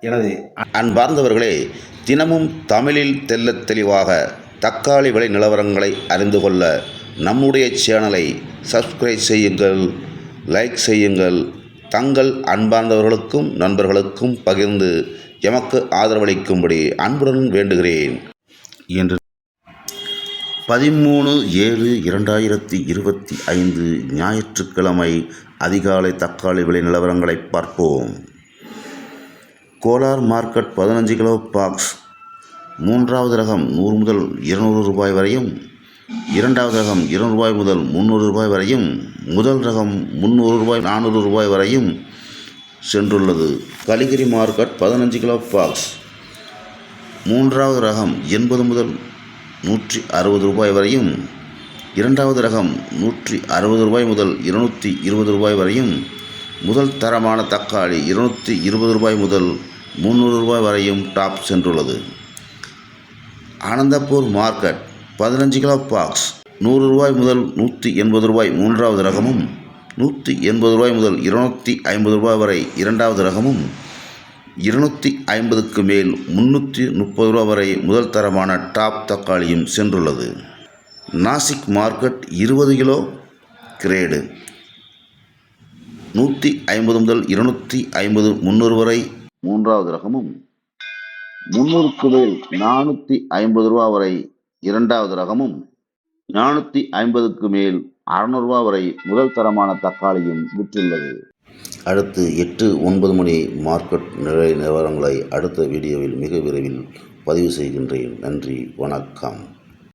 எனது அன்பார்ந்தவர்களே தினமும் தமிழில் தெள்ளத் தெளிவாக தக்காளி விலை நிலவரங்களை அறிந்து கொள்ள நம்முடைய சேனலை சப்ஸ்கிரைப் செய்யுங்கள் லைக் செய்யுங்கள். தங்கள் அன்பார்ந்தவர்களுக்கும் நண்பர்களுக்கும் பகிர்ந்து எமக்கு ஆதரவளிக்கும்படி அன்புடன் வேண்டுகிறேன். என்று பதிமூணு ஏழு இரண்டாயிரத்தி இருபத்தி ஐந்து ஞாயிற்றுக்கிழமை அதிகாலை தக்காளி விலை நிலவரங்களை பார்ப்போம். கோலார் மார்க்கெட் பதினஞ்சு கிலோ பாக்ஸ். மூன்றாவது ரகம் நூறு முதல் இருநூறு ரூபாய் வரையும் இரண்டாவது ரகம் இருநூறு ரூபாய் முதல் முந்நூறு ரூபாய் வரையும் முதல் ரகம் முந்நூறு ரூபாய் நானூறு ரூபாய் வரையும் சென்றுள்ளது. கலிகிரி மார்க்கெட் பதினஞ்சு கிலோ பாக்ஸ். மூன்றாவது ரகம் எண்பது முதல் நூற்றி அறுபது ரூபாய் வரையும் இரண்டாவது ரகம் நூற்றி அறுபது ரூபாய் முதல் இருநூற்றி இருபது ரூபாய் வரையும் முதல் தரமான தக்காளி இருநூற்றி இருபது ரூபாய் முதல் முந்நூறு ரூபாய் வரையும் டாப் சென்றுள்ளது. ஆனந்தப்பூர் மார்க்கெட் பதினஞ்சு கிலோ பாக்ஸ் நூறு ரூபாய் முதல் நூற்றி எண்பது ரூபாய் மூன்றாவது ரகமும் நூற்றி எண்பது ரூபாய் முதல் இருநூற்றி ஐம்பது ரூபாய் வரை இரண்டாவது ரகமும் இருநூற்றி ஐம்பதுக்கு மேல் முந்நூற்றி முப்பது ரூபா வரை முதல் தரமான டாப் தக்காளியும் சென்றுள்ளது. நாசிக் மார்க்கெட் இருபது கிலோ கிரேடு நூற்றி ஐம்பது முதல் இருநூற்றி ஐம்பது முந்நூறு வரை. மூன்றாவது ரகமும் முந்நூறுக்கு மேல் நானூற்றி ஐம்பது ரூபா வரை. இரண்டாவது ரகமும் நானூற்றி ஐம்பதுக்கு மேல் அறநூறுபா வரை முதல் தரமான தக்காளியும் விற்றுள்ளது. அடுத்து எட்டு ஒன்பது மணி மார்க்கெட் நிலை நிலவரங்களை அடுத்த வீடியோவில் மிக விரைவில் பதிவு செய்கின்றேன். நன்றி வணக்கம்.